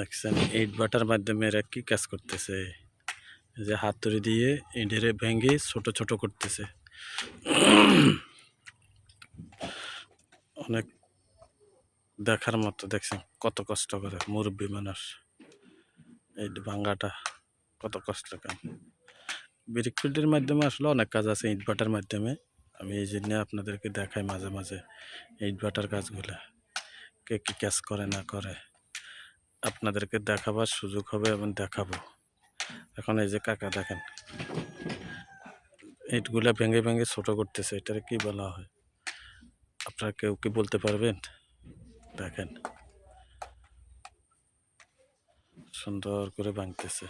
দেখছেন ইট বাটার মাধ্যমে এরা কি কাজ করতেছে? যে হাতুড়ি দিয়ে ইটেরে ভেঙে ছোট ছোট করতেছে। অনেক দেখার মতো, দেখছেন কত কষ্ট করে, মুরব্বী মানুষ। এই ভাঙ্গাটা, কত কষ্ট কাম ব্রিক ফিল্ডের মাধ্যমে আসলে অনেক কাজ আছে ইট ভাটার মাধ্যমে। আমি এই জন্য আপনাদেরকে দেখাই মাঝে মাঝে ইট ভাটার কাজগুলা। কে কী কাজ করে, না করে। আপনাদেরকে দেখাবার সুযোগ হবে এবং দেখাবো। এখন এই যে কাকা দেখেন, ইটগুলা ভেঙে ভেঙে ছোটো করতেছে, এটার কি বলা হয়? আপনারা কেউ কি বলতে পারবেন? দেখেন, সুন্দর করে ভাঙতেছে।